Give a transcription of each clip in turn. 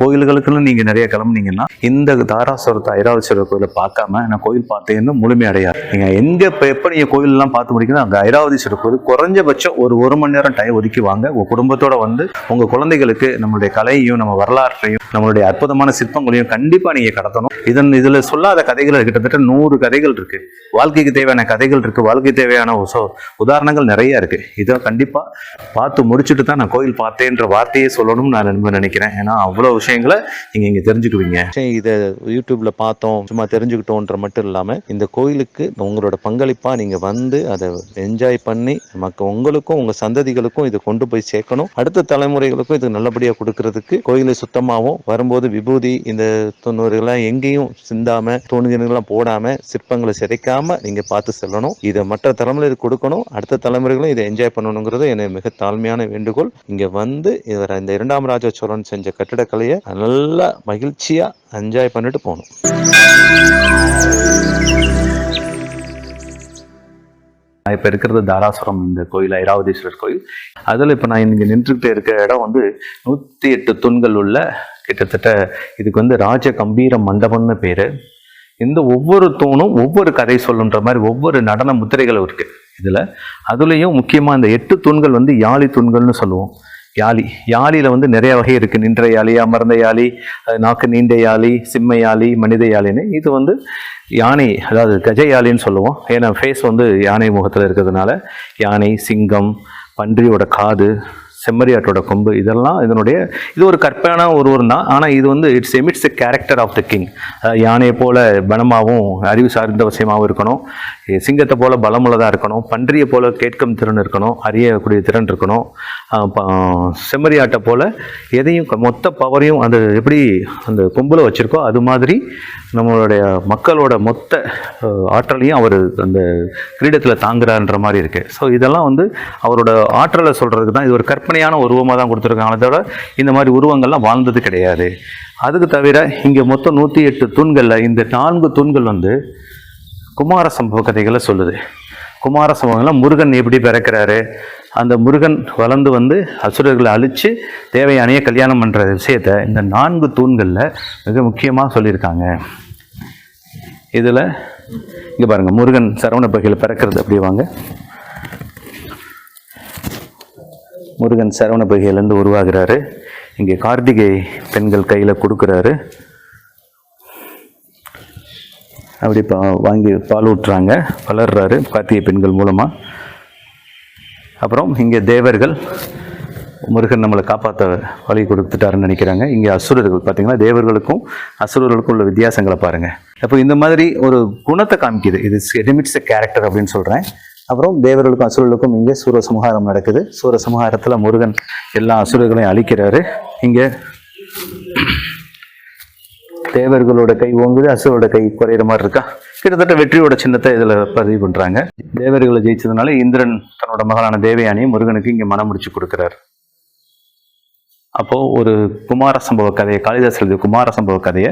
கோயில்களுக்குன்னு நீங்க நிறைய கிளம்புனீங்கன்னா இந்த தாராசுரத்தை ஐராவதீஸ்வரர் கோயிலை பார்க்காம நான் கோயில் பார்த்தேன்னு முழுமையடையாது நீங்கள் நீங்க எங்க எப்போ எப்ப நீங்க கோயில் எல்லாம் பார்த்து முடிக்கணும் அங்கே ஐராவதீஸ்வரர் கோயில் குறைஞ்சபட்சம் ஒரு ஒரு மணி நேரம் டைம் ஒதுக்கி வாங்க. உங்க குடும்பத்தோட வந்து உங்க குழந்தைகளுக்கு நம்மளுடைய கலையையும் நம்ம வரலாற்றையும் நம்மளுடைய அற்புதமான சிற்பங்களையும் கண்டிப்பா நீங்க கடத்தணும். இதன் இதுல சொல்லாத கதைகள் கிட்டத்தட்ட நூறு கதைகள் இருக்கு. வாழ்க்கைக்கு தேவையான கதைகள் இருக்கு. வாழ்க்கைக்கு தேவையான உதாரணங்கள் நிறைய இருக்கு. இதை கண்டிப்பா பார்த்து முடிச்சுட்டு தான் நான் கோயில் பார்த்தேன்ற வார்த்தையே சொல்லணும்னு நான் ரொம்ப நினைக்கிறேன். ஏன்னா அவ்வளவு விஷயங்களை நீங்க இங்க தெரிஞ்சுக்குவீங்க. இதை யூடியூப்ல பார்த்தோம். சும்மா தெரிஞ்சுக்கிட்டோன்ற மட்டும் இல்லாம இந்த கோயிலுக்கு உங்களோட பங்களிப்பா நீங்க வந்து அதை என்ஜாய் பண்ணி மக்க உங்களுக்கும் உங்க சந்ததிகளுக்கும் இதை கொண்டு போய் சேர்க்கணும். அடுத்த தலைமுறைகளுக்கும் இது நல்லபடியா கொடுக்கறதுக்கு கோயிலை சுத்தமாகவும் வரும்போது விபூதி இந்த தொண்ணூறுகள்லாம் எங்கேயும் சிந்தாம தோணுகிறெல்லாம் போடாம சிற்பங்களை சிதைக்காம நீங்க பார்த்து செல்லணும். இதை மற்ற தலைமுறைக்கு கொடுக்கணும். அடுத்த தலைமுறைகளும் இதை என்ஜாய் பண்ணணுங்கிறது எனக்கு மிக தாழ்மையான வேண்டுகோள். இங்க வந்து இவர் இந்த இரண்டாம் ராஜ சோழன் செஞ்ச கட்டிடக்கலையை நல்லா மகிழ்ச்சியா என்ஜாய் பண்ணிட்டு போகணும். நான் இப்போ இருக்கிறது தாராசுரம் இந்த கோயில் ஐராவதீஸ்வரர் கோயில். அதில் இப்போ நான் இங்கே நின்றுக்கிட்டு இருக்கிற இடம் வந்து நூற்றி எட்டு தூண்கள் உள்ள கிட்டத்தட்ட இதுக்கு வந்து ராஜ கம்பீர மண்டபம்னு பேர். இந்த ஒவ்வொரு தூணும் ஒவ்வொரு கதை சொல்லுன்ற மாதிரி ஒவ்வொரு நடன முத்திரைகளும் இருக்கு இதில். அதுலேயும் முக்கியமாக இந்த எட்டு தூண்கள் வந்து யாழி தூண்கள்னு சொல்லுவோம். யாழி யாழியில் வந்து நிறைய வகை இருக்குது நின்ற யாழி அமர்ந்த யாழி நாக்கு நீண்ட யாழி சிம்ம யாழி மனித யாழின்னு இது வந்து யானை அதாவது கஜ யாழின்னு சொல்லுவோம். ஏன்னா ஃபேஸ் வந்து யானை முகத்தில் இருக்கிறதுனால யானை சிங்கம் பன்றியோட காது செம்மறியாட்டோட கொம்பு. இதெல்லாம் இதனுடைய இது ஒரு கற்பனை ஒருவர் தான் ஆனால் இது வந்து it's emits a character of the king யானையை போல பலமாகவும் அறிவு சார்ந்த விஷயமாகவும் இருக்கணும். சிங்கத்தை போல பலமுள்ளதாக இருக்கணும். பன்றியை போல கேட்கும் திறன் இருக்கணும். அறியக்கூடிய திறன் இருக்கணும். செம்மறியாட்டை போல எதையும் க- மொத்த பவரையும் அந்த எப்படி அந்த கொம்பில் வச்சுருக்கோ அது மாதிரி நம்மளுடைய மக்களோட மொத்த ஆற்றலையும் அவர் அந்த கிரீடத்தில் தாங்குறான்ற மாதிரி இருக்கு. ஸோ இதெல்லாம் வந்து அவரோட ஆற்றலை சொல்கிறதுக்கு தான் இது ஒரு கற்பனையான உருவமாக தான் கொடுத்துருக்காங்களே தவிர இந்த மாதிரி உருவங்கள்லாம் வாழ்ந்தது கிடையாது. அதுக்கு தவிர இங்கே மொத்தம் நூற்றி எட்டு தூண்களில் இந்த நான்கு தூண்கள் வந்து குமார சம்பவ கதைகளை சொல்லுது. குமார சம்பவங்கள்லாம் முருகன் எப்படி பிறக்கிறாரு? அந்த முருகன் வளர்ந்து வந்து அசுரர்களை அழித்து தேவையானைய கல்யாணம் பண்ணுற விஷயத்தை இந்த நான்கு தூண்களில் மிக முக்கியமாக சொல்லியிருக்காங்க. இதில் இங்கே பாருங்கள் முருகன் சரவண பகையில் பிறக்கிறது. அப்படி வாங்க. முருகன் சரவண பகையிலேருந்து உருவாகிறாரு. இங்கே கார்த்திகை பெண்கள் கையில் கொடுக்குறாரு. அப்படி பா வாங்கி பால் ஊட்டுறாங்க வளர்றாரு கார்த்திகை பெண்கள் மூலமாக அப்புறம் இங்கே தேவர்கள் முருகன் நம்மளை காப்பாற்ற வழி கொடுத்துட்டாருன்னு நினைக்கிறாங்க. இங்கே அசுரர்கள் பார்த்தீங்கன்னா தேவர்களுக்கும் அசுரர்களுக்கும் உள்ள வித்தியாசங்களை பாருங்கள் அப்போ இந்த மாதிரி ஒரு குணத்தை காமிக்குது. இது எலிமிட்ஸ் கேரக்டர் அப்படின்னு சொல்கிறேன் அப்புறம் தேவர்களுக்கும் அசுரர்களுக்கும் இங்கே சூரசம்ஹாரம் நடக்குது. சூரசம்ஹாரத்தில் முருகன் எல்லா அசுரர்களையும் அழிக்கிறாரு. இங்கே தேவர்களோட கை ஓங்குது அசுரோட கை குறையிற மாதிரி இருக்கா? கிட்டத்தட்ட வெற்றியோட சின்னத்தை இதில் பதிவு பண்ணுறாங்க தேவர்களை ஜெயிச்சதுனால இந்திரன் தன்னோட மகளான தேவயானியை முருகனுக்கு இங்கே மனம் முடிச்சு கொடுக்குறாரு. அப்போது ஒரு குமார சம்பவ கதையை காளிதாஸ் எழுதிய குமார சம்பவ கதையை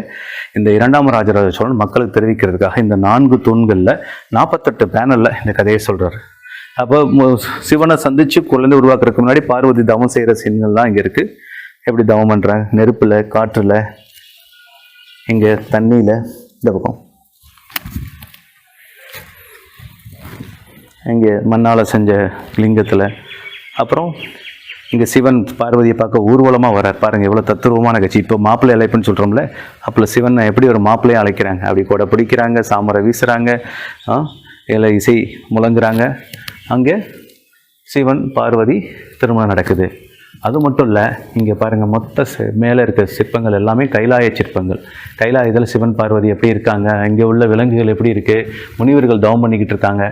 இந்த இரண்டாம் ராஜராஜ சோழன் மக்களுக்கு தெரிவிக்கிறதுக்காக இந்த நான்கு தூண்களில் நாற்பத்தெட்டு பேனலில் இந்த கதையை சொல்கிறார் அப்போ சிவனை சந்தித்து குழந்தை உருவாக்குறதுக்கு முன்னாடி பார்வதி தவம் செய்கிற சீன்கள்லாம் இங்கே இருக்குது எப்படி தவம் பண்ணுறாங்க நெருப்பில் காற்றில் இங்கே தண்ணியில் இந்த பக்கம். இங்கே மண்ணால் செஞ்ச லிங்கத்தில். அப்புறம் இங்கே சிவன் பார்வதியை பார்க்க ஊர்வலமாக வரார் பாருங்கள் எவ்வளோ தத்துருவமான கட்சி. இப்போ மாப்பிள்ளை அழைப்புன்னு சொல்கிறோம்ல அப்போ சிவன் எப்படி ஒரு மாப்பிள்ளையை அழைக்கிறாங்க? அப்படி கூட பிடிக்கிறாங்க சாமரை வீசுகிறாங்க இல்லை இலை இசை முழங்குறாங்க. அங்கே சிவன் பார்வதி திருமணம் நடக்குது. அது மட்டும் இல்லை இங்கே பாருங்கள் மொத்த மேலே இருக்க சிற்பங்கள் எல்லாமே கைலாய சிற்பங்கள். கைலாயத்தில் சிவன் பார்வதி எப்படி இருக்காங்க இங்கே உள்ள விலங்குகள் எப்படி இருக்குது முனிவர்கள் தவம் பண்ணிக்கிட்டு இருக்காங்க.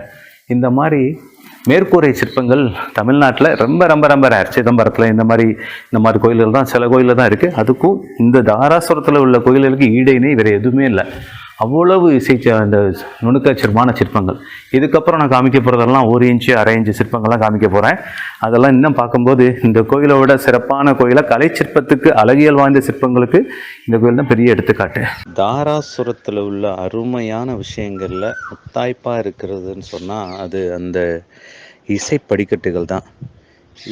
இந்த மாதிரி மேற்கூரை சிற்பங்கள் தமிழ்நாட்டில் ரொம்ப ரொம்ப ரொம்ப ரேர் சிதம்பரத்தில் இந்த மாதிரி இந்த மாதிரி கோயில்கள் தான் சில கோயிலில் தான் இருக்குது அதுக்கும் இந்த தாராசுரத்தில் உள்ள கோயில்களுக்கு ஈடைனே வேறு எதுவுமே இல்லை. அவ்வளவு இசை அந்த அந்த சிற்பமான சிற்பங்கள். இதுக்கப்புறம் நான் காமிக்க போகிறதெல்லாம் ஒரு இன்ச்சு அரை இன்ச்சு சிற்பங்கள்லாம் காமிக்க போகிறேன் அதெல்லாம் இன்னும் பார்க்கும்போது இந்த கோயிலை விட சிறப்பான கோயிலை கலை சிற்பத்துக்கு அழகியல் வாய்ந்த சிற்பங்களுக்கு இந்த கோயில் தான் பெரிய எடுத்துக்காட்டு. தாராசுரத்தில் உள்ள அருமையான விஷயங்களில் முத்தாய்ப்பாக இருக்கிறதுன்னு சொன்னால் அது அந்த இசை படிக்கட்டுகள் தான்.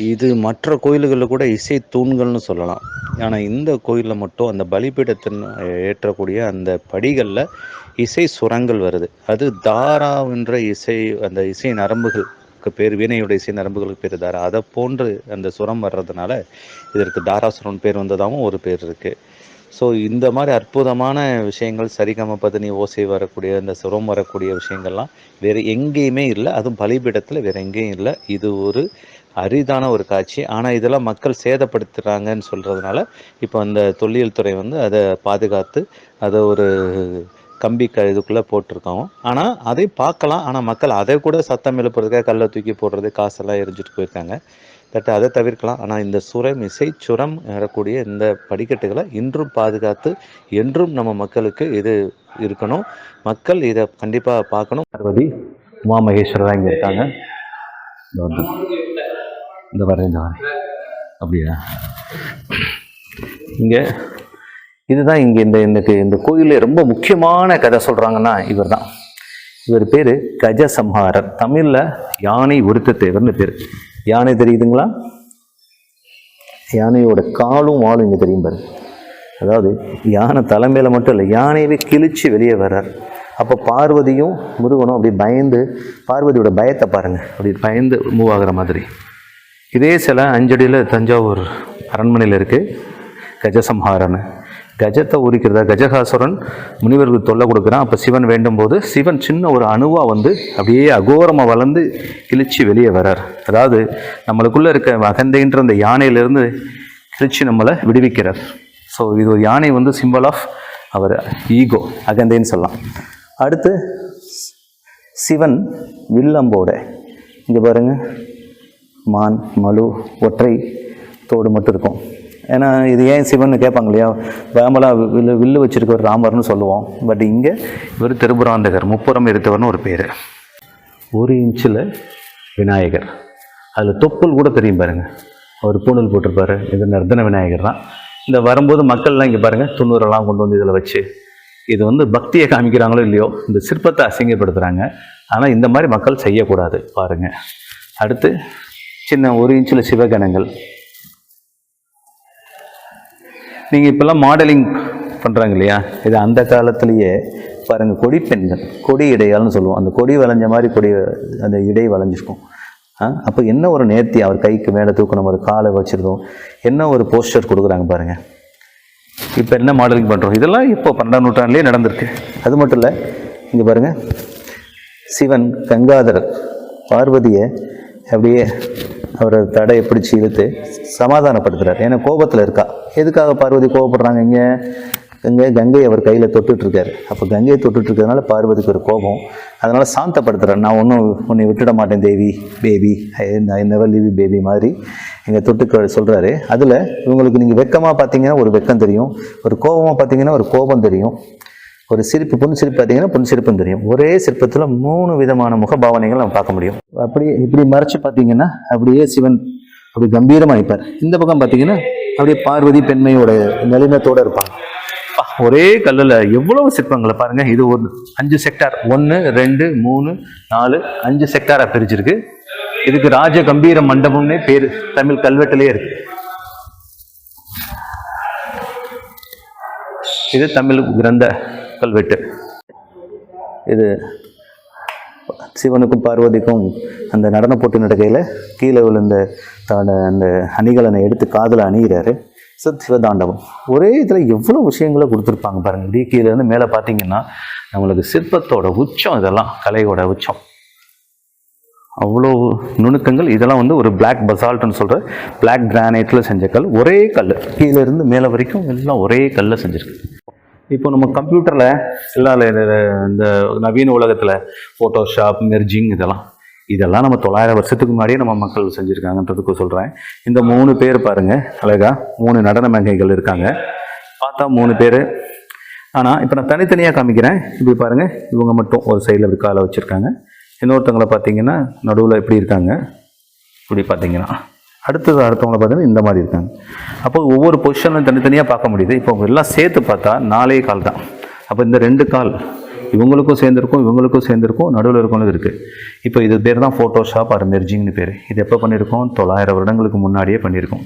இது மற்ற கோயில்களில் கூட இசை தூண்கள்னு சொல்லலாம். ஆனால் இந்த கோயிலில் மட்டும் அந்த பலிபீடத்தின் ஏற்றக்கூடிய அந்த படிகளில் இசை சுரங்கள் வருது. அது தாராவின்ற இசை அந்த இசை நரம்புகளுக்கு பேர் வீணையுடைய இசை நரம்புகளுக்கு பேர் தாரா. அதை போன்று அந்த சுரம் வர்றதுனால இதற்கு தாராசுரம் பேர் வந்ததாகவும் ஒரு பேர் இருக்குது ஸோ இந்த மாதிரி அற்புதமான விஷயங்கள் சரிகம பதனி ஓசை வரக்கூடிய இந்த சுரம் வரக்கூடிய விஷயங்கள்லாம் வேறு எங்கேயுமே இல்லை. அதுவும் பலிபீடத்தில் வேறு எங்கேயும் இல்லை. இது ஒரு அரிதான ஒரு காட்சி. ஆனால் இதெல்லாம் மக்கள் சேதப்படுத்துகிறாங்கன்னு சொல்கிறதுனால இப்போ அந்த தொல்லியல் துறை வந்து அதை பாதுகாத்து அதை ஒரு கம்பி க இதுக்குள்ளே போட்டிருக்கோம் ஆனால் அதை பார்க்கலாம். ஆனால் மக்கள் அதை கூட சத்தம் எழுப்புறதுக்காக கல்லை தூக்கி போடுறது காசெல்லாம் எரிஞ்சிட்டு போயிருக்காங்க. பட் அதை தவிர்க்கலாம். ஆனால் இந்த சுரம் இசை சுரம் வரக்கூடிய இந்த படிக்கட்டுகளை இன்றும் பாதுகாத்து என்றும் நம்ம மக்களுக்கு இது இருக்கணும். மக்கள் இதை கண்டிப்பாக பார்க்கணும். பார்வதி உமா மகேஸ்வரர் இங்கே இருக்காங்க. இந்த வர இந்த வரேன் இந்த வரேன் அப்படியா? இங்கே இதுதான் இங்கே இந்த இந்த இந்த கோயிலில் ரொம்ப முக்கியமான கதை சொல்கிறாங்கன்னா இவர் தான் இவர் பேர் கஜசம்ஹாரர். தமிழில் யானை உருத்த தேவர்னு பேர். யானை தெரியுதுங்களா? யானையோட காலும் வாழும் இங்கே தெரியும் பாரு. அதாவது யானை தலைமையில் மட்டும் இல்லை யானையவே கிழிச்சு வெளியே வர்றார். அப்போ பார்வதியும் முருகனும் அப்படி பயந்து பார்வதியோட பயத்தை பாருங்கள் அப்படி பயந்து மூவ் ஆகிற மாதிரி. இதே சில அஞ்சடியில் தஞ்சாவூர் அரண்மனையில் இருக்குது கஜசம்ஹாரன் கஜத்தை உரிக்கிறதா? கஜகாசுரன் முனிவர்களுக்கு தொல்லை கொடுக்குறான். அப்போ சிவன் வேண்டும் போது சிவன் சின்ன ஒரு அணுவாக வந்து அப்படியே அகோரமாக வளர்ந்து கிழிச்சு வெளியே வரார் அதாவது நம்மளுக்குள்ளே இருக்க அகந்தைன்ற அந்த யானையிலேருந்து கிழிச்சு நம்மளை விடுவிக்கிறார். ஸோ இது ஒரு யானை வந்து சிம்பிள் ஆஃப் அவர் ஈகோ அகந்தைன்னு சொல்லலாம். அடுத்து சிவன் வில்லம்போட. இங்கே பாருங்கள் மான் மலு ஒற்றை தோடு மட்டும் இருக்கும். ஏன்னா இது ஏன் சிவன் கேட்பாங்க இல்லையா வேமலா வில்லு வில்லு வச்சிருக்கவர் ராமர்னு சொல்லுவோம். பட் இங்கே இவர் திருபுராந்தகர் முப்புறம் இருத்தவர்னு ஒரு பேர். ஒரு இன்ச்சில் விநாயகர். அதில் தொப்புள் கூட தெரியும் பாருங்கள் அவர் பூணல் போட்டிருப்பாரு. இது நர்தன விநாயகர் தான். இந்த வரும்போது மக்கள்லாம் இங்கே பாருங்கள் துண்ணூரெல்லாம் கொண்டு வந்து இதில் வச்சு இது வந்து பக்தியை காமிக்கிறாங்களோ இல்லையோ இந்த சிற்பத்தை அசிங்கப்படுத்துகிறாங்க ஆனால் இந்த மாதிரி மக்கள் செய்யக்கூடாது பாருங்கள் அடுத்து சின்ன ஒரு இன்ச்சில் சிவகணங்கள். நீங்கள் இப்போல்லாம் மாடலிங் பண்ணுறாங்க இல்லையா? இது அந்த காலத்திலேயே பாருங்கள் கொடி பெண்கள் கொடி இடையால்னு சொல்லுவோம். அந்த கொடி வளைஞ்ச மாதிரி கொடி அந்த இடை வளைஞ்சிருக்கும். ஆ அப்போ என்ன ஒரு நேர்த்தி அவர் கைக்கு மேலே தூக்கணும் ஒரு காலை வச்சிருந்தோம் என்ன ஒரு போஸ்டர் கொடுக்குறாங்க பாருங்கள் இப்போ என்ன மாடலிங் பண்ணுறோம் இதெல்லாம் இப்போ பன்னெண்டாம் நூற்றாண்டுலேயே நடந்திருக்கு. அது மட்டும் இல்லை இங்கே பாருங்கள் சிவன் கங்காதரர் பார்வதியை அப்படியே அவரை தடையை பிடிச்சி இழுத்து சமாதானப்படுத்துகிறார் ஏன்னா கோபத்தில் இருக்கா? எதுக்காக பார்வதி கோபப்படுறாங்க இங்கே? கங்கை கங்கை அவர் கையில் தொட்டுட்ருக்காரு. அப்போ கங்கையை தொட்டுட்ருக்கிறதுனால பார்வதிக்கு ஒரு கோபம். அதனால் சாந்தப்படுத்துகிறார் நான் ஒன்றும் உன்னை விட்டுட மாட்டேன் Devi baby. I never leave baby மாதிரி எங்கள் தொட்டுக்க சொல்கிறாரு அதில் இவங்களுக்கு நீங்கள் வெக்கமாக பார்த்தீங்கன்னா ஒரு வெக்கம் தெரியும். ஒரு கோபமாக பார்த்தீங்கன்னா ஒரு கோபம் தெரியும். ஒரு சிரிப்பு புன் சிரிப்பு பார்த்தீங்கன்னா புன் சிரிப்பும் தெரியும். ஒரே சிற்பத்தில் மூணு விதமான முகபாவனைகள் நம்ம பார்க்க முடியும். அப்படியே இப்படி மறைச்சு பார்த்தீங்கன்னா அப்படியே சிவன் அப்படி கம்பீரமாக நிற்பார் இந்த பக்கம் பார்த்தீங்கன்னா அப்படியே பார்வதி பெண்மையோட நளினத்தோடு இருப்பாங்க. அப்பா, ஒரே கல்லில் எவ்வளவு சிற்பங்களை பாருங்க. இது ஒரு அஞ்சு செக்டார். ஒன்று ரெண்டு மூணு நாலு அஞ்சு செக்டாராக பிரிச்சிருக்கு இதுக்கு ராஜ கம்பீர மண்டபம்னே பேர் தமிழ் கல்வெட்டிலே இருக்கு. இது தமிழ் கிரந்த கல்வெட்டு. இது சிவனுக்கும் பார்வதிக்கும் அந்த நடன போட்டி நடக்கையில் கீழே விழுந்த தன்னோட அந்த அணிகலனை எடுத்து காதில் அணிகிறாரு சத் சிவதாண்டவம் ஒரே இதில் எவ்வளோ விஷயங்களை கொடுத்துருப்பாங்க பாருங்கள் இப்படி கீழே இருந்து மேலே பார்த்தீங்கன்னா நம்மளுக்கு சிற்பத்தோட உச்சம் இதெல்லாம் கலையோட உச்சம். அவ்வளோ நுணுக்கங்கள். இதெல்லாம் வந்து ஒரு பிளாக் பசால்ட்னு சொல்கிற பிளாக் கிரானைட்டில் செஞ்ச கல். ஒரே கல் கீழே இருந்து மேலே வரைக்கும் எல்லாம் ஒரே கல்லில் செஞ்சுருக்கு. இப்போ நம்ம கம்ப்யூட்டரில் எல்லாம் இந்த நவீன உலகத்தில் ஃபோட்டோஷாப் மெர்ஜிங் இதெல்லாம். இதெல்லாம் நம்ம தொள்ளாயிரம் வருஷத்துக்கு முன்னாடியே நம்ம மக்கள் செஞ்சுருக்காங்கன்றதுக்கு சொல்கிறேன் இந்த மூணு பேர் பாருங்க அழகா. மூணு நடன மேகைகள் இருக்காங்க. பார்த்தா மூணு பேர். ஆனால் இப்போ நான் தனித்தனியாக காமிக்கிறேன். இப்படி பாருங்கள் இவங்க மட்டும் ஒரு சைடில் இப்படி காலை வச்சுருக்காங்க. இன்னொருத்தவங்களை பார்த்தீங்கன்னா நடுவில் இப்படி இருக்காங்க? இப்படி பார்த்தீங்கன்னா. அடுத்தது அடுத்தவங்கள பார்த்தீங்கன்னா இந்த மாதிரி இருக்காங்க. அப்போ ஒவ்வொரு பொசிஷனும் தனித்தனியாக பார்க்க முடியுது. இப்போ எல்லாம் சேர்த்து பார்த்தா நாலே கால் தான். அப்போ இந்த ரெண்டு கால் இவங்களுக்கும் சேர்ந்துருக்கும் இவங்களுக்கும் சேர்ந்துருக்கும் நடுவில் இருக்கவங்களுக்கு இருக்குது இப்போ இது பேர் தான் ஃபோட்டோஷாப் ஆர் மெர்ஜிங்னு பேர். இது எப்போ பண்ணியிருக்கோம்? தொள்ளாயிரம் வருடங்களுக்கு முன்னாடியே பண்ணியிருக்கோம்.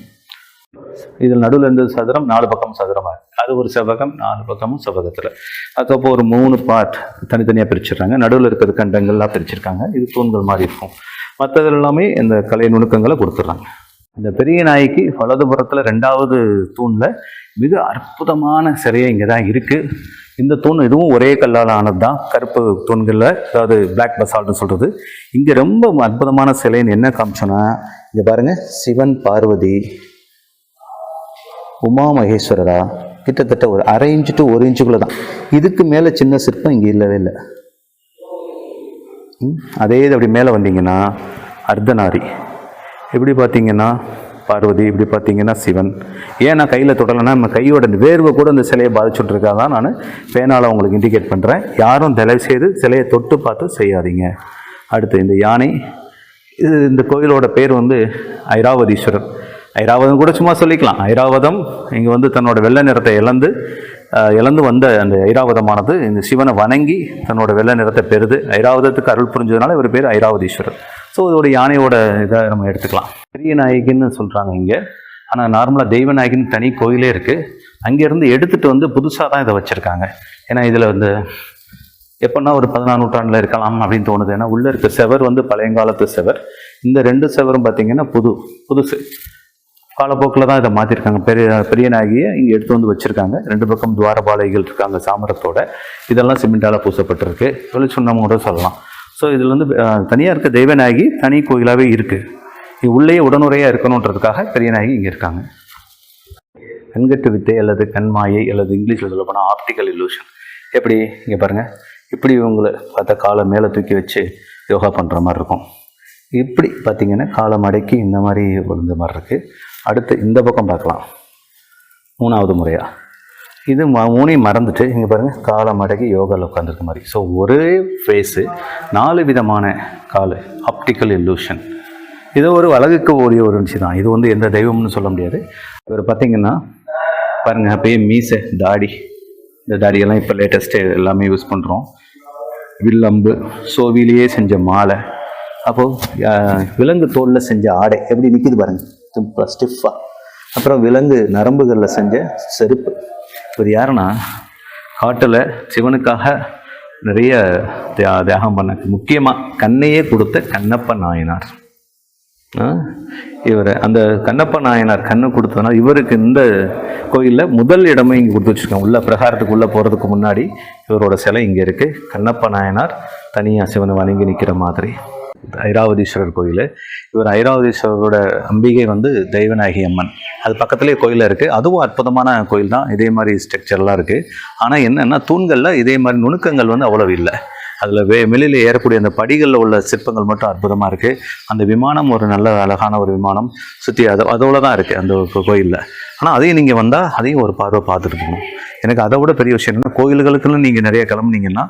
இதில் நடுவில் இருந்தது சதுரம் நாலு பக்கம் சதுரமாக அது ஒரு செவ்வகம் நாலு பக்கமும் செவ்வகத்தில். அதுக்கப்புறம் ஒரு மூணு பார்ட் தனித்தனியாக பிரிச்சிடுறாங்க. நடுவில் இருக்கிற கண்டங்கள்லாம் பிரிச்சிருக்காங்க. இது தூண்கள் மாதிரி இருக்கும். மற்றது எல்லாமே இந்த கலை நுணுக்கங்களை கொடுத்துட்றாங்க. இந்த பெரிய நாய்க்கு வலதுபுறத்தில் ரெண்டாவது தூணில் மிக அற்புதமான சிறையை இங்கே தான் இருக்குது இந்த தூண் இதுவும் ஒரே கல்லால் ஆனது தான் கருப்பு தூண்களில் அதாவது பிளாக் பசால்ட்னு சொல்கிறது இங்கே ரொம்ப அற்புதமான சிலைன்னு என்ன காமிச்சோன்னா இங்கே பாருங்கள் சிவன் பார்வதி உமா மகேஸ்வரரா கிட்டத்தட்ட ஒரு அரை இன்ச்சு டு ஒரு இன்ச்சுக்குள்ளே தான் இதுக்கு மேலே சின்ன சிற்பம் இங்கே இல்லவே இல்லை. அதே இது அப்படி மேலே வந்தீங்கன்னா அர்த்தநாரி. எப்படி பார்த்தீங்கன்னா பார்வதி இப்படி பார்த்தீங்கன்னா சிவன். ஏன் நான் கையில் தொடலைன்னா நம்ம கையோட வேர்வை கூட இந்த சிலையை பாதிச்சுட்ருக்கா தான் நான் பேனால் உங்களுக்கு இண்டிகேட் பண்ணுறேன் யாரும் தயவு செய்து சிலையை தொட்டு பார்த்து செய்யாதீங்க. அடுத்து இந்த யானை. இது இந்த கோயிலோட பேர் வந்து ஐராவதீஸ்வரர். ஐராவதம் கூட சும்மா சொல்லிக்கலாம். ஐராவதம் இங்கே வந்து தன்னோட வெள்ளை நிறத்தை இழந்து இழந்து வந்த அந்த ஐராவதமானது இந்த சிவனை வணங்கி தன்னோட வெள்ளை நிறத்தை பெறுது. ஐராவதத்துக்கு அருள் புரிஞ்சதுனால இவர் பேர் ஐராவதீஸ்வரர். ஸோ இதோட யானையோட இதை நம்ம எடுத்துக்கலாம். பெரிய நாயகின்னு சொல்கிறாங்க இங்கே. ஆனால் நார்மலாக தெய்வ நாயகின்னு தனி கோயிலே இருக்குது அங்கேருந்து எடுத்துகிட்டு வந்து புதுசாக தான் இதை வச்சுருக்காங்க. ஏன்னா இதில் வந்து எப்போன்னா ஒரு பதினாறு நூற்றாண்டில் இருக்கலாம் அப்படின்னு தோணுது. ஏன்னா உள்ளே இருக்க செவர் வந்து பழையங்காலத்து செவர். இந்த ரெண்டு செவரும் பார்த்திங்கன்னா புது புதுசு. காலப்போக்கில் தான் இதை மாற்றிருக்காங்க பெரிய பெரிய நாயகியை இங்கே எடுத்து வந்து வச்சுருக்காங்க. ரெண்டு பக்கம் துவாரபாலைகள் இருக்காங்க சாமரத்தோட. இதெல்லாம் சிமெண்டால் பூசப்பட்டிருக்கு. வெளிச்சுண்ணம் கூட சொல்லலாம். ஸோ இதில் வந்து தனியாக இருக்க தெய்வநாயகி தனி கோயிலாகவே இருக்குது இது உள்ளே உடனுறையாக இருக்கணுன்றதுக்காக பெரியநாயகி இங்கே இருக்காங்க. கண்கட்டு வித்தை அல்லது கண்மாயை அல்லது இங்கிலீஷில் சொல்ல போனால் ஆப்டிக்கல் illusion. எப்படி? இங்கே பாருங்கள் இப்படி இவங்களை பார்த்தா காலை மேலே தூக்கி வச்சு யோகா பண்ணுற மாதிரி இருக்கும். இப்படி பார்த்தீங்கன்னா காலை மடக்கி இந்த மாதிரி விழுந்த மாதிரி இருக்குது அடுத்து இந்த பக்கம் பார்க்கலாம். மூணாவது முறையாக இது ம- மூணையும் மறந்துட்டு இங்கே பாருங்கள் காலை மடக்கி யோகாவில் உட்காந்துருக்க மாதிரி. ஸோ ஒரே ஃபேஸு நாலு விதமான கால் ஆப்டிக்கல் இல்லூஷன் இது ஒரு அழகுக்கு ஓடிய ஒரு விஷயம் தான். இது வந்து எந்த தெய்வம்னு சொல்ல முடியாது. இவர் பார்த்தீங்கன்னா பாருங்கள் அப்பயே மீசை தாடி. இந்த தாடியெல்லாம் இப்போ லேட்டஸ்ட்டு எல்லாமே யூஸ் பண்ணுறோம் வில்லம்பு சோவிலேயே செஞ்ச மாலை. அப்போது விலங்கு தோலில் செஞ்ச ஆடை. எப்படி நிற்கிது பாருங்கள் சிம்பிளாக ஸ்டிஃபாக அப்புறம் விலங்கு நரம்புகளில் செஞ்ச செருப்பு. இவர் யாருன்னா காட்டில் சிவனுக்காக நிறைய தியாகம் பண்ண முக்கியமாக கண்ணையே கொடுத்த கண்ணப்ப நாயனார். ஆ? இவர் அந்த கண்ணப்ப நாயனார் கண்ணு கொடுத்ததுனால இவருக்கு இந்த கோயிலில் முதல் இடமே இங்கே கொடுத்து வச்சுருக்காங்க. உள்ள பிரகாரத்துக்கு உள்ளே போகிறதுக்கு முன்னாடி இவரோட சிலை இங்கே இருக்குது கண்ணப்ப நாயனார் தனியாக சிவனை வணங்கி நிற்கிற மாதிரி. ஐராவதீஸ்வரர் கோயில். இவர் ஐராவதீஸ்வரரோட அம்பிகை வந்து தெய்வநாயகி அம்மன். அது பக்கத்துலேயே கோயிலில் இருக்குது அதுவும் அற்புதமான கோயில் தான். இதே மாதிரி ஸ்ட்ரக்சர்லாம் இருக்குது ஆனால் என்னென்னா தூண்களில் இதே மாதிரி நுணுக்கங்கள் வந்து அவ்வளவு இல்லை. அதில் வே வெளியில் ஏறக்கூடிய அந்த படிகளில் உள்ள சிற்பங்கள் மட்டும் அற்புதமாக இருக்குது அந்த விமானம் ஒரு நல்ல அழகான ஒரு விமானம். சுற்றி அது அதோடு தான் இருக்குது அந்த கோயிலில். ஆனால் அதையும் நீங்கள் வந்தால் அதையும் ஒரு பார்வை பார்த்துட்டு போகணும். எனக்கு அதை விட பெரிய விஷயம் என்னன்னா கோயில்களுக்குன்னு நீங்கள் நிறைய கிளம்புனீங்கன்னா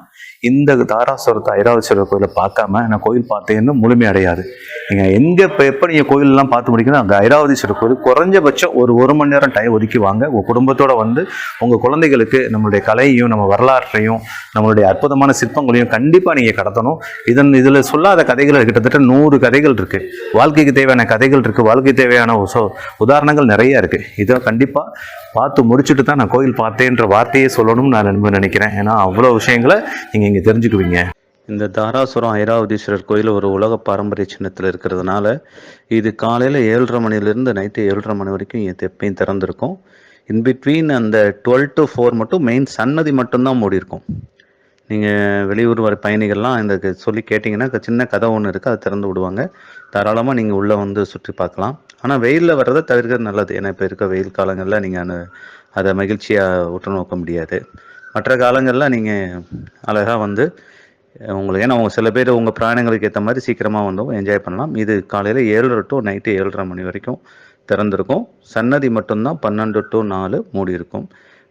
இந்த தாராசுரத்தை ஐராவதீஸ்வரர் கோயிலை பார்க்காம நான் கோயில் பார்த்தேன்னு முழுமை அடையாது. நீங்கள் எங்கே இப்போ எப்போ நீங்கள் கோயிலெலாம் பார்த்து முடிக்கணும் அங்கே ஐராவதீஸ்வரர் கோயில் குறைஞ்சபட்சம் ஒரு ஒரு மணி நேரம் டைம் ஒதுக்கி வாங்க. உங்கள் குடும்பத்தோடு வந்து உங்கள் குழந்தைகளுக்கு நம்மளுடைய கலையையும் நம்ம வரலாற்றையும் நம்மளுடைய அற்புதமான சிற்பங்களையும் கண்டிப்பாக நீங்கள் கடத்தணும். இதன் இதில் சொல்லாத கதைகள் கிட்டத்தட்ட நூறு கதைகள் இருக்குது வாழ்க்கைக்கு தேவையான கதைகள் இருக்குது வாழ்க்கைக்கு தேவையான உதாரணங்கள் நிறைய இருக்குது இதை கண்டிப்பாக பார்த்து முடிச்சுட்டு தான் நான் கோயில் பார்த்தேன்ற வார்த்தையே சொல்லணும்னு நான் ரொம்ப நினைக்கிறேன். ஏன்னா அவ்வளோ விஷயங்களை நீங்கள் இங்கே தெரிஞ்சுக்குவீங்க. இந்த தாராசுரம் ஐராவதீஸ்வரர் கோயில் ஒரு உலக பாரம்பரிய சின்னத்தில் இருக்கிறதுனால இது காலையில் ஏழரை மணிலேருந்து நைட்டு ஏழரை மணி வரைக்கும் இது எப்பயும் திறந்திருக்கும். இன்பிட்வீன் அந்த டுவெல் டு ஃபோர் மட்டும் மெயின் சன்னதி மட்டும்தான் மூடி இருக்கும் நீங்கள் வெளியூர் வர பயணிகள்லாம் இந்த சொல்லி கேட்டிங்கன்னா சின்ன கதை ஒன்று இருக்குது அதை திறந்து விடுவாங்க. தாராளமாக நீங்கள் உள்ளே வந்து சுற்றி பார்க்கலாம். ஆனால் வெயிலில் வர்றதை தவிர்க்கிறது நல்லது. ஏன்னா இப்போ இருக்க வெயில் காலங்களில் நீங்கள் அதை மகிழ்ச்சியாக உற்று நோக்க முடியாது. மற்ற காலங்களில் நீங்கள் அழகாக வந்து உங்களுக்கு ஏன்னா அவங்க சில பேர் உங்கள் பிராணங்களுக்கு ஏற்ற மாதிரி சீக்கிரமாக வந்து என்ஜாய் பண்ணலாம். இது காலையில் ஏழரை டு நைட்டு ஏழரை மணி வரைக்கும் திறந்திருக்கும். சன்னதி மட்டும்தான் பன்னெண்டு டு நாலு மூடி இருக்கும்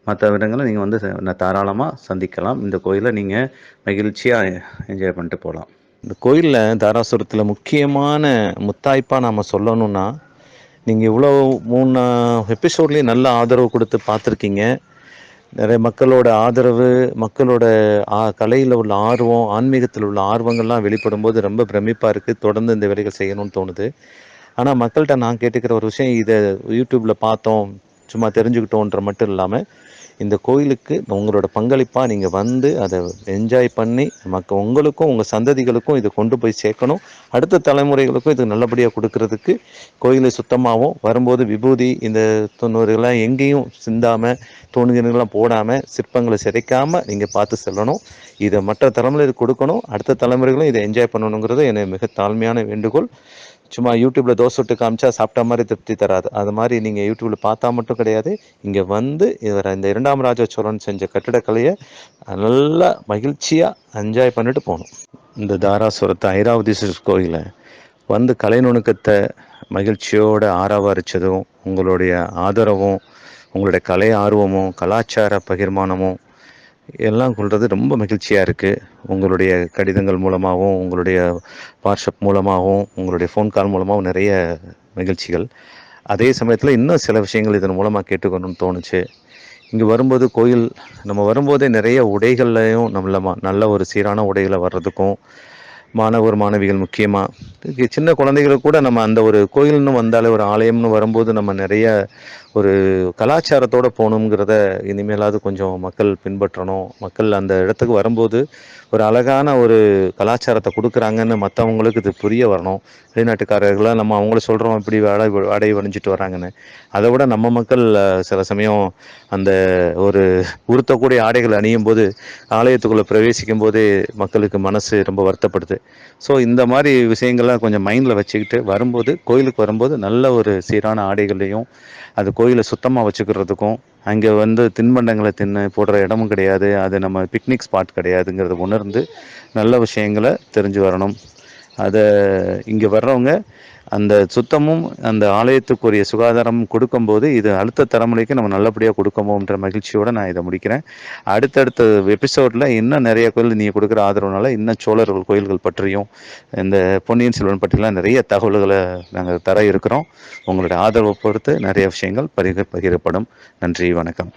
மற்ற இடங்களை நீங்கள் வந்து தாராளமாக சந்திக்கலாம். இந்த கோயிலை நீங்கள் மகிழ்ச்சியாக என்ஜாய் பண்ணிட்டு போகலாம் இந்த கோயிலில் தாராசுரத்தில் முக்கியமான முத்தாய்ப்பாக நாம் சொல்லணும்னா நீங்கள் இவ்வளோ மூணு எபிசோட்லேயும் நல்ல ஆதரவு கொடுத்து பார்த்துருக்கீங்க. நிறைய மக்களோட ஆதரவு மக்களோட ஆ கலையில் உள்ள ஆர்வம் ஆன்மீகத்தில் உள்ள ஆர்வங்கள்லாம் வெளிப்படும் போது ரொம்ப பிரமிப்பாக இருக்குது தொடர்ந்து இந்த வேலைகள் செய்யணும்னு தோணுது. ஆனால் மக்கள்கிட்ட நான் கேட்டுக்கிற ஒரு விஷயம் இதை யூடியூப்பில் பார்த்தோம். சும்மா தெரிஞ்சுக்கிட்டோன்ற மட்டும் இல்லாமல் இந்த கோயிலுக்கு உங்களோட பங்களிப்பாக நீங்கள் வந்து அதை என்ஜாய் பண்ணி மக்க உங்களுக்கும் உங்கள் சந்ததிகளுக்கும் இதை கொண்டு போய் சேர்க்கணும். அடுத்த தலைமுறைகளுக்கும் இது நல்லபடியாக கொடுக்கறதுக்கு கோயிலை சுத்தமாகவும் வரும்போது விபூதி இந்த தொண்ணூறுகள்லாம் எங்கேயும் சிந்தாமல் தோணுகிறங்களாம் போடாமல் சிற்பங்களை சிதைக்காமல் நீங்கள் பார்த்து செல்லணும். இதை மற்ற தலைமுறையில் கொடுக்கணும். அடுத்த தலைமுறைகளும் இதை என்ஜாய் பண்ணணுங்கிறது என்னை மிக தாழ்மையான வேண்டுகோள். சும்மா யூடியூப்ல தோசை சுட்டு காமிச்சா சாப்பிட்ட மாதிரி திருப்தி தராது. அது மாதிரி நீங்க யூடியூப்ல பார்த்தா மட்டும் கிடையாது. இங்க வந்து இவர் இந்த இரண்டாம் ராஜ சோழன் செஞ்ச கட்டிடக்கலையை நல்லா மகிழ்ச்சியா என்ஜாய் பண்ணிட்டு போகணும். இந்த தாராசுரத்தை ஐராவதீஸ்வரர் கோயிலை வந்து கலை நுணுக்கத்தை மகிழ்ச்சியோட ஆராவரிச்சதும் உங்களுடைய ஆதரவும் உங்களுடைய கலை ஆர்வமும் கலாச்சார பகிர்மானமும் எல்லாம் கொள்வது ரொம்ப மகிழ்ச்சியாக இருக்குது உங்களுடைய கடிதங்கள் மூலமாகவும் உங்களுடைய வாட்ஸ்அப் மூலமாகவும் உங்களுடைய ஃபோன் கால் மூலமாகவும் நிறைய மகிழ்ச்சிகள். அதே சமயத்தில் இன்னும் சில விஷயங்கள் இதன் மூலமாக கேட்டுக்கணும்னு தோணுச்சு. இங்கே வரும்போது கோயில் நம்ம வரும்போதே நிறைய உடைகள்லையும் நம்மள நல்ல ஒரு சீரான உடைகளை வர்றதுக்கும் மாணவர் மாணவிகள் முக்கியமாக சின்ன குழந்தைகளுக்கு கூட நம்ம அந்த ஒரு கோயில்னு வந்தாலே ஒரு ஆலயம்னு வரும்போது நம்ம நிறைய ஒரு கலாச்சாரத்தோடு போகணுங்கிறத இனிமேலாவது கொஞ்சம் மக்கள் பின்பற்றணும். மக்கள் அந்த இடத்துக்கு வரும்போது ஒரு அழகான ஒரு கலாச்சாரத்தை கொடுக்குறாங்கன்னு மற்றவங்களுக்கு இது புரிய வரணும். வெளிநாட்டுக்காரர்களாக நம்ம அவங்கள சொல்கிறோம் இப்படி வாடகை வாடகை வணிஞ்சிட்டு வராங்கன்னு. அதை விட நம்ம மக்கள் சில சமயம் அந்த ஒரு உறுத்தக்கூடிய ஆடைகள் அணியும் போது ஆலயத்துக்குள்ளே பிரவேசிக்கும் போதே மக்களுக்கு மனசு ரொம்ப வருத்தப்படுது. ஸோ இந்த மாதிரி விஷயங்கள்லாம் கொஞ்சம் மைண்டில் வச்சுக்கிட்டு வரும்போது கோயிலுக்கு வரும்போது நல்ல ஒரு சீரான ஆடைகளையும் அது கோயிலை சுத்தமாக வச்சுக்கிறதுக்கும் அங்கே வந்து தின்பண்டங்களை தின்னு போடுற இடமும் கிடையாது. அது நம்ம பிக்னிக் ஸ்பாட் கிடையாதுங்கிறத உணர்ந்து நல்ல விஷயங்களை தெரிஞ்சு வரணும். அதை இங்கே வர்றவங்க அந்த சுத்தமும் அந்த ஆலயத்துக்குரிய சுகாதாரம் கொடுக்கும்போது இது அடுத்த தலைமுறைக்கு நம்ம நல்லபடியாக கொடுக்கமோன்ற மகிழ்ச்சியோடு நான் இதை முடிக்கிறேன். அடுத்தடுத்த எபிசோடில் இன்னும் நிறைய கோயில் நீங்கள் கொடுக்குற ஆதரவுனால இன்னும் சோழர்கள் கோயில்கள் பற்றியும் இந்த பொன்னியின் செல்வன் பற்றிலாம் நிறைய தகவல்களை நாங்கள் தர இருக்கிறோம். உங்களுடைய ஆதரவை பொறுத்து நிறைய விஷயங்கள் பகிர பகிரப்படும் நன்றி வணக்கம்.